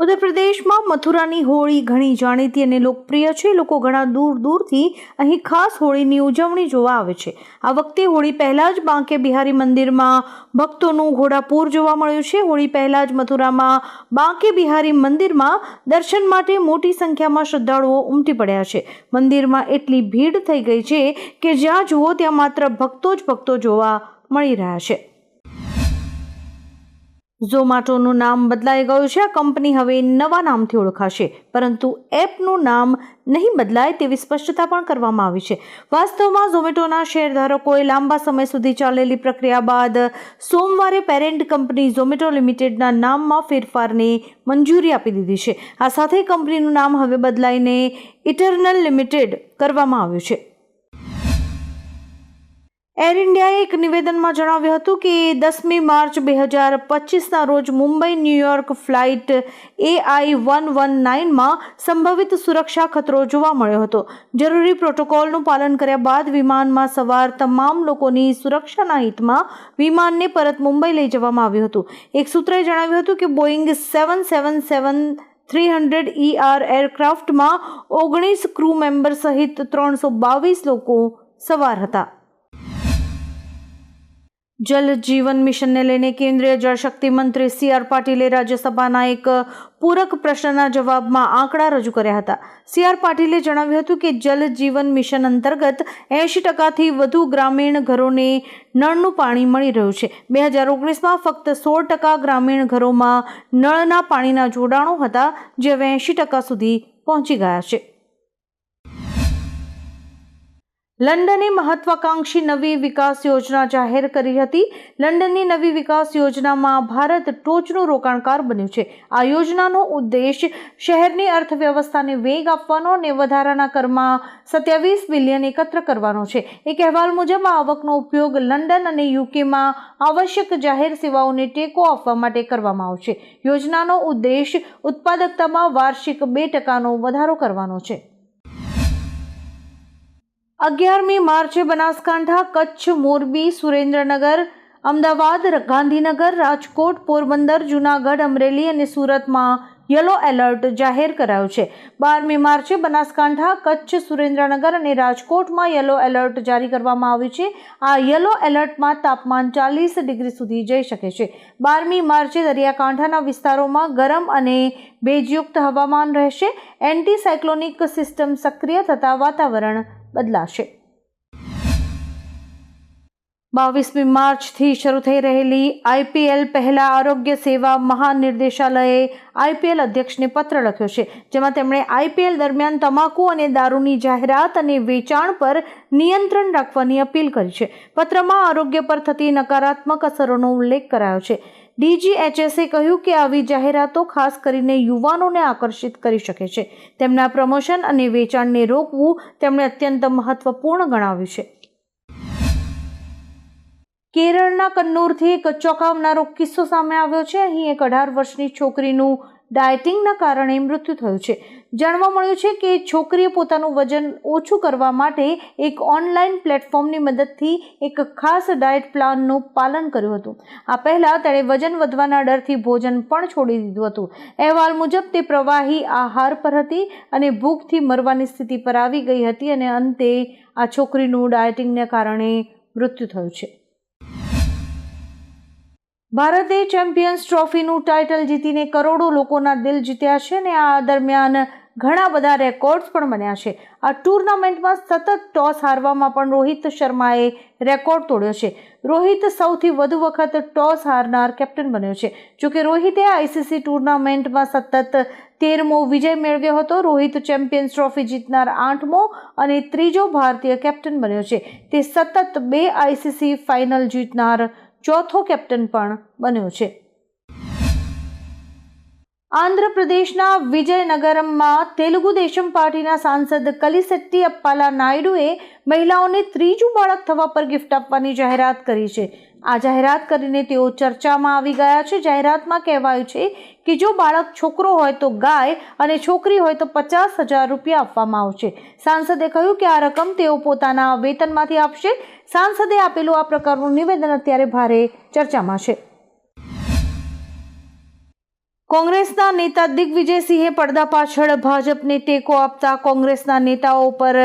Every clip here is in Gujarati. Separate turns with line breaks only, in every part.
ઉત્તર પ્રદેશમાં મથુરાની હોળી ઘણી જાણીતી અને લોકપ્રિય છે. લોકો ઘણા દૂર દૂરથી અહીં ખાસ હોળીની ઉજવણી જોવા આવે છે. આ વખતે હોળી પહેલાં જ બાંકે બિહારી મંદિરમાં ભક્તોનું ઘોડાપૂર જોવા મળ્યું છે. હોળી પહેલાં જ મથુરામાં બાંકે બિહારી મંદિરમાં દર્શન માટે મોટી સંખ્યામાં શ્રદ્ધાળુઓ ઉમટી પડ્યા છે. મંદિરમાં એટલી ભીડ થઈ ગઈ છે કે જ્યાં જુઓ ત્યાં માત્ર ભક્તો જ ભક્તો જોવા મળી રહ્યા છે. ઝોમાટોનું નામ બદલાઈ ગયું છે. આ કંપની હવે નવા નામથી ઓળખાશે, પરંતુ એપનું નામ નહીં બદલાય તેવી સ્પષ્ટતા પણ કરવામાં આવી છે. વાસ્તવમાં ઝોમેટોના શેરધારકોએ લાંબા સમય સુધી ચાલેલી પ્રક્રિયા બાદ સોમવારે પેરેન્ટ કંપની ઝોમેટો લિમિટેડના નામમાં ફેરફારને મંજૂરી આપી દીધી છે. આ સાથે કંપનીનું નામ હવે બદલાઈને ઇટરનલ લિમિટેડ કરવામાં આવ્યું છે. એર ઇન્ડિયાએ એક નિવેદનમાં જણાવ્યું હતું કે દસમી માર્ચ બે હજાર પચીસના રોજ Mumbai, New York flight AI one one નાઇનમાં સંભવિત સુરક્ષા ખતરો જોવા મળ્યો હતો. જરૂરી પ્રોટોકોલનું પાલન કર્યા બાદ વિમાનમાં સવાર તમામ લોકોની સુરક્ષાના હિતમાં વિમાનને પરત મુંબઈ લઈ જવામાં આવ્યું હતું. એક સૂત્રએ જણાવ્યું હતું કે Boeing seven seven seven three hundred ER એરક્રાફ્ટમાં ઓગણીસ ક્રૂ મેમ્બર સહિત ત્રણસો બાવીસ લોકો સવાર હતા. જલ જીવન મિશનને લઈને કેન્દ્રીય જળશક્તિ મંત્રી સી આર પાટીલે રાજ્યસભાના એક પૂરક પ્રશ્નના જવાબમાં આંકડા રજૂ કર્યા હતા. સી આર પાટીલે જણાવ્યું હતું કે જલ જીવન મિશન અંતર્ગત એંશી ટકાથી વધુ ગ્રામીણ ઘરોને નળનું પાણી મળી રહ્યું છે. બે હજાર ઓગણીસમાં ફક્ત સોળ ટકા ગ્રામીણ ઘરોમાં નળના પાણીના જોડાણો હતા, જે હવે એંશી ટકા સુધી પહોંચી ગયા છે. લંડને મહત્વાકાંક્ષી નવી વિકાસ યોજના જાહેર કરી હતી. લંડનની નવી વિકાસ યોજનામાં ભારત ટોચનું રોકાણકાર બન્યું છે. આ યોજનાનો ઉદ્દેશ શહેરની અર્થવ્યવસ્થાને વેગ આપવાનો અને વધારાના કરમાં સત્યાવીસ બિલિયન એકત્ર કરવાનો છે. એક અહેવાલ મુજબ આવકનો ઉપયોગ લંડન અને યુકેમાં આવશ્યક જાહેર સેવાઓને ટેકો આપવા માટે કરવામાં આવશે. યોજનાનો ઉદ્દેશ ઉત્પાદકતામાં વાર્ષિક બે ટકાનો વધારો કરવાનો છે. અગિયારમી માર્ચે બનાસકાંઠા કચ્છ, મોરબી, સુરેન્દ્રનગર, અમદાવાદ, ગાંધીનગર, રાજકોટ, પોરબંદર, જૂનાગઢ, અમરેલી અને સુરતમાં યલો એલર્ટ જાહેર કરાયું છે. બારમી માર્ચે બનાસકાંઠા, કચ્છ, સુરેન્દ્રનગર અને રાજકોટમાં યલો એલર્ટ જારી કરવામાં આવ્યું છે. આ યલો એલર્ટમાં તાપમાન ચાલીસ ડિગ્રી સુધી જઈ શકે છે. બારમી માર્ચે દરિયાકાંઠાના વિસ્તારોમાં ગરમ અને ભેજયુક્ત હવામાન રહેશે. એન્ટીસાયક્લોનિક સિસ્ટમ સક્રિય થતાં વાતાવરણ બદલાશે. બાવીસમી માર્ચથી શરૂ થઈ રહેલી આઈપીએલ પહેલા આરોગ્ય સેવા મહાનિર્દેશાલયે આઈપીએલ અધ્યક્ષને પત્ર લખ્યો છે, જેમાં તેમણે આઈપીએલ દરમિયાન તમાકુ અને દારૂની જાહેરાત અને વેચાણ પર નિયંત્રણ રાખવાની અપીલ કરી છે. પત્રમાં આરોગ્ય પર થતી નકારાત્મક અસરોનો ઉલ્લેખ કરાયો છે. ડીજીએચએસે કહ્યું કે આવી જાહેરાતો ખાસ કરીને યુવાનોને આકર્ષિત કરી શકે છે. તેમના પ્રમોશન અને વેચાણને રોકવું તેમણે અત્યંત મહત્વપૂર્ણ ગણાવ્યું છે. કેરળના કન્નૂરથી એક ચોંકાવનારો કિસ્સો સામે આવ્યો છે. અહીં એક અઢાર વર્ષની છોકરીનું ડાયટિંગના કારણે મૃત્યુ થયું છે. જાણવા મળ્યું છે કે છોકરીએ પોતાનું વજન ઓછું કરવા માટે એક ઓનલાઈન પ્લેટફોર્મની મદદથી એક ખાસ ડાયટ પ્લાનનું પાલન કર્યું હતું. આ પહેલાં તેણે વજન વધવાના ડરથી ભોજન પણ છોડી દીધું હતું. અહેવાલ મુજબ, તે પ્રવાહી આહાર પર હતી અને ભૂખથી મરવાની સ્થિતિ પર આવી ગઈ હતી અને અંતે આ છોકરીનું ડાયટિંગને કારણે મૃત્યુ થયું છે. ભારતે ચેમ્પિયન્સ ટ્રોફીનું ટાઇટલ જીતીને કરોડો લોકોના દિલ જીત્યા છે અને આ દરમિયાન ઘણા બધા રેકોર્ડ્સ પણ બન્યા છે. આ ટુર્નામેન્ટમાં સતત ટોસ હારવામાં પણ રોહિત શર્માએ રેકોર્ડ તોડ્યો છે. રોહિત સૌથી વધુ વખત ટોસ હારનાર કેપ્ટન બન્યો છે. જોકે રોહિતે આઈસીસી ટુર્નામેન્ટમાં સતત તેરમો વિજય મેળવ્યો હતો. રોહિત ચેમ્પિયન્સ ટ્રોફી જીતનાર આઠમો અને ત્રીજો ભારતીય કેપ્ટન બન્યો છે. તે સતત બે આઈસીસી ફાઇનલ જીતનાર ચોથો કેપ્ટન પણ બન્યો છે. આંધ્રપ્રદેશના વિજયનગરમમાં તેલુગુ દેશમ પાર્ટીના સાંસદ કલિસેટ્ટી અપ્પાલા નાયડુએ મહિલાઓને ત્રીજું બાળક થવા પર ગિફ્ટ આપવાની જાહેરાત કરી છે. આ જાહેરાત કરીને તેઓ ચર્ચામાં આવી ગયા છે. જાહેરાતમાં કહેવાયું છે કે જો બાળક છોકરો હોય તો ગાય અને છોકરી હોય તો પચાસ હજાર રૂપિયા આપવામાં આવશે. સાંસદે કહ્યું કે આ રકમ તેઓ પોતાના વેતનમાંથી આપશે. સાંસદે આપેલું આ પ્રકારનું નિવેદન અત્યારે ભારે ચર્ચામાં છે. કોંગ્રેસના નેતા દિગ્વિજયસિંહે પડદા પાછળ ભાજપને ટેકો આપતા કોંગ્રેસના નેતાઓ પર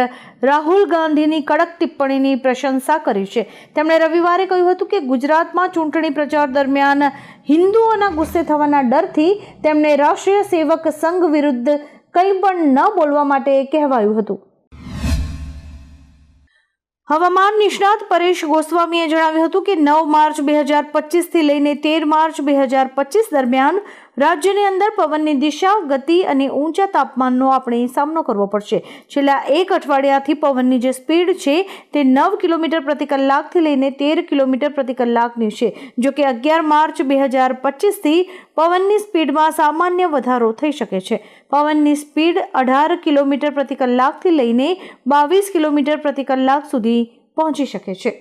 રાહુલ ગાંધીની કડક ટિપ્પણીની પ્રશંસા કરી છે. તેમણે રવિવારે કહ્યું હતું કે ગુજરાતમાં ચૂંટણી પ્રચાર દરમિયાન હિન્દુઓના ગુસ્સે થવાના ડરથી તેમણે રાષ્ટ્રીય સેવક સંઘ વિરુદ્ધ કંઈ પણ ન બોલવા માટે કહેવાયું હતું. હવામાન નિષ્ણાત પરેશ ગોસ્વામીએ જણાવ્યું હતું કે નવ માર્ચ બે હજાર પચીસથી લઈને તેર માર્ચ બે હજાર પચીસ દરમિયાન રાજ્યની અંદર પવનની દિશા, ગતિ અને ઊંચા તાપમાનનો આપણે સામનો કરવો પડશે. છેલ્લા એક અઠવાડિયાથી પવનની જે સ્પીડ છે તે નવ કિલોમીટર પ્રતિ કલાકથી લઈને તેર કિલોમીટર પ્રતિ કલાકની છે. જો કે અગિયાર માર્ચ બે હજાર પચીસથી પવનની સ્પીડમાં સામાન્ય વધારો થઈ શકે છે. પવનની સ્પીડ અઢાર કિલોમીટર પ્રતિ કલાકથી લઈને બાવીસ કિલોમીટર પ્રતિ કલાક સુધી પહોંચી શકે છે.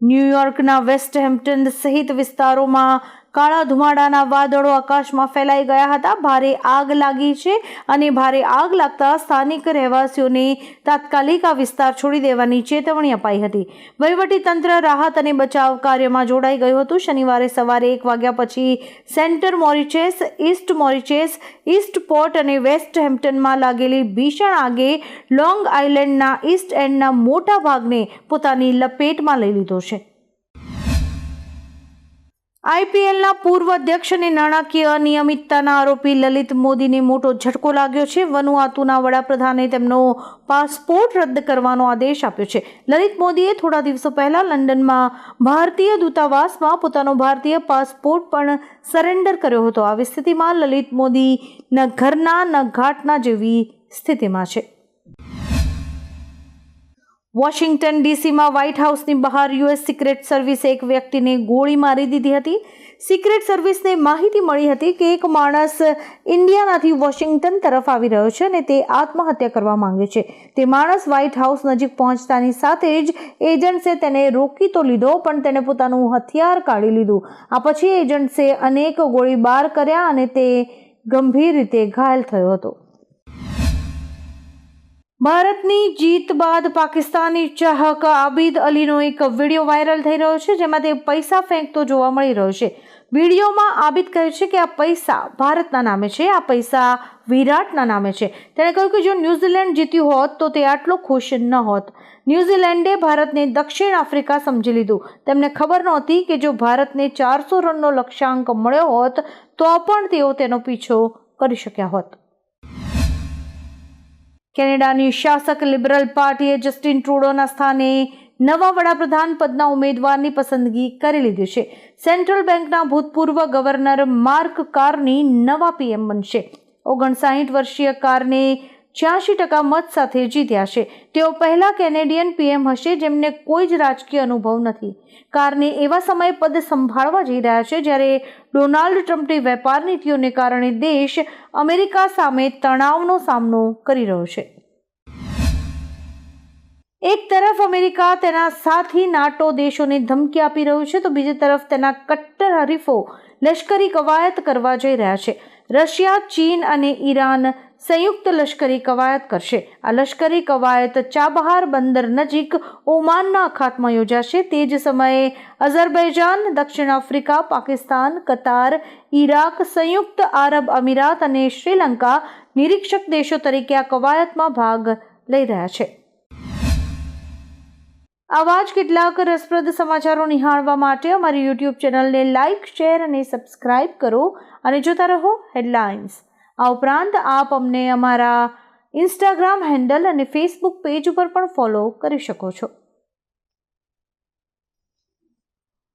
ન્યૂયોર્કના વેસ્ટ હેમ્પ્ટન સહિત વિસ્તારોમાં કાળા ધુમાડાના વાદળો આકાશમાં ફેલાઈ ગયા હતા. ભારે આગ લાગી છે અને ભારે આગ લાગતા સ્થાનિક રહેવાસીઓને તાત્કાલિક આ વિસ્તાર છોડી દેવાની ચેતવણી અપાઈ હતી. તંત્ર રાહત અને બચાવ કાર્યમાં જોડાઈ ગયું હતું. શનિવારે સવારે એક વાગ્યા પછી Center Moriches, East Moriches, Eastport અને વેસ્ટ હેમ્પ્ટનમાં લાગેલી ભીષણ આગે લોંગ આઇલેન્ડના ઈસ્ટ એન્ડના મોટા ભાગને પોતાની લપેટમાં લઈ લીધો છે. આઈપીએલના પૂર્વ અધ્યક્ષ અને નાણાકીય અનિયમિતતાના આરોપી લલિત મોદીને મોટો ઝટકો લાગ્યો છે. વનુઆતુના વડાપ્રધાને તેમનો પાસપોર્ટ રદ કરવાનો આદેશ આપ્યો છે. લલિત મોદીએ થોડા દિવસો પહેલા લંડનમાં ભારતીય દૂતાવાસમાં પોતાનો ભારતીય પાસપોર્ટ પણ સરેન્ડર કર્યો હતો. આવી સ્થિતિમાં લલિત મોદી ન ઘરના, ન ઘાટના જેવી સ્થિતિમાં છે. વોશિંગ્ટન ડીસીમાં વ્હાઇટ હાઉસની બહાર યુએસ સિક્રેટ સર્વિસે એક વ્યક્તિને ગોળી મારી દીધી હતી. સિક્રેટ સર્વિસને માહિતી મળી હતી કે એક માણસ ઇન્ડિયાનાથી વોશિંગ્ટન તરફ આવી રહ્યો છે અને તે આત્મહત્યા કરવા માંગે છે. તે માણસ વ્હાઇટ હાઉસ નજીક પહોંચતાની સાથે જ એજન્ટ્સે તેને રોકી તો લીધો, પણ તેણે પોતાનું હથિયાર કાઢી લીધું. આ પછી એજન્ટ્સે અનેક ગોળીબાર કર્યા અને તે ગંભીર રીતે ઘાયલ થયો હતો. ભારતની જીત બાદ પાકિસ્તાની ચાહક આબિદ અલીનો એક વીડિયો વાયરલ થઈ રહ્યો છે, જેમાં તે પૈસા ફેંકતો જોવા મળી રહ્યો છે. વિડીયોમાં આબિદ કહે છે કે આ પૈસા ભારતના નામે છે, આ પૈસા વિરાટના નામે છે. તેણે કહ્યું કે જો ન્યૂઝીલેન્ડ જીત્યું હોત તો તે આટલો ખુશ ન હોત. ન્યૂઝીલેન્ડે ભારતને દક્ષિણ આફ્રિકા સમજી લીધું. તેમને ખબર નહોતી કે જો ભારતને ચારસો રનનો લક્ષ્યાંક મળ્યો હોત તો પણ તેઓ તેનો પીછો કરી શક્યા હોત. કેનેડાની શાસક લિબરલ પાર્ટીએ જસ્ટિન ટ્રુડોના સ્થાને નવા વડાપ્રધાન પદના ઉમેદવારની પસંદગી કરી લીધી છે. સેન્ટ્રલ બેંકના ભૂતપૂર્વ ગવર્નર માર્ક કારની નવા પીએમ બનશે. ઓગણસાઠ વર્ષીય કારને છ્યાસી ટકા મત સાથે જીત્યા છે. તેઓ પહેલા કેનેડિયન પીએમ હશે જેમને કોઈ જ રાજકીય અનુભવ નથી. કારને એવા સમયે પદ સંભાળવા જઈ રહ્યા છે જ્યારે ડોનાલ્ડ ટ્રમ્પની વેપાર નીતિઓને કારણે દેશ અમેરિકા સામે તણાવનો સામનો કરી રહ્યો છે. એક તરફ અમેરિકા તેના સાથી નાટો દેશોને ધમકી આપી રહ્યું છે તો બીજી તરફ તેના કટ્ટર હરીફો લશ્કરી કવાયત કરવા જઈ રહ્યા છે. રશિયા, ચીન અને ઈરાન સંયુક્ત લશ્કરી કવાયત કરશે. આ લશ્કરી કવાયત ચાબહાર બંદર નજીક ઓમાનના અખાતમાં યોજાશે. તે જ સમયે અઝરબૈજાન, દક્ષિણ આફ્રિકા, પાકિસ્તાન, કતાર, ઈરાક, સંયુક્ત આરબ અમીરાત અને શ્રીલંકા નિરીક્ષક દેશો તરીકે આ કવાયતમાં ભાગ લઈ રહ્યા છે. આવા જ કેટલાક રસપ્રદ સમાચારો નિહાળવા માટે અમારી યુટ્યુબ ચેનલને લાઇક શેર અને સબસ્ક્રાઇબ કરો અને જોતા રહો હેડલાઇન્સ. આ ઉપરાંત આપ અમને અમારા ઇન્સ્ટાગ્રામ હેન્ડલ અને ફેસબુક પેજ ઉપર પણ ફોલો કરી શકો છો.